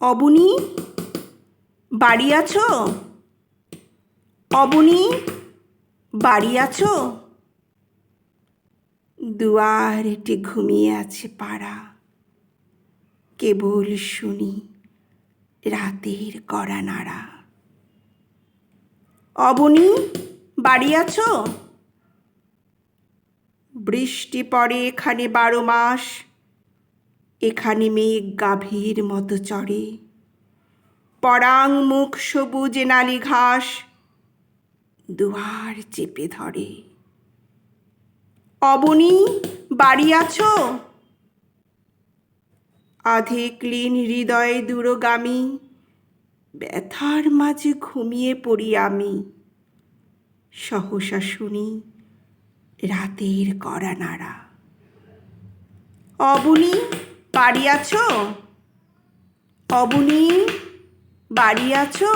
অবনী, বাড়ি আছো? অবনী, বাড়ি আছো? দুয়ারেটে ঘুমিয়ে আছে পাড়া। কেবল শুনি রাতের কড়া নাড়া। অবনী, বাড়ি আছো? বৃষ্টি পড়ে এখানে বারো মাস। এখানে মেঘ গাভীর মতো চড়ে। পরাং মুখ সবুজে নালি ঘাস দুয়ার চেপে ধরে। অবনী, বাড়ি আছো? আধে ক্লিন হৃদয়ে দূরগামী, ব্যথার মাঝে ঘুমিয়ে পড়ি আমি। সহসা শুনি রাতের কড়া নাড়া। অবনী বাড়ি আছো? অবনী বাড়ি আছো?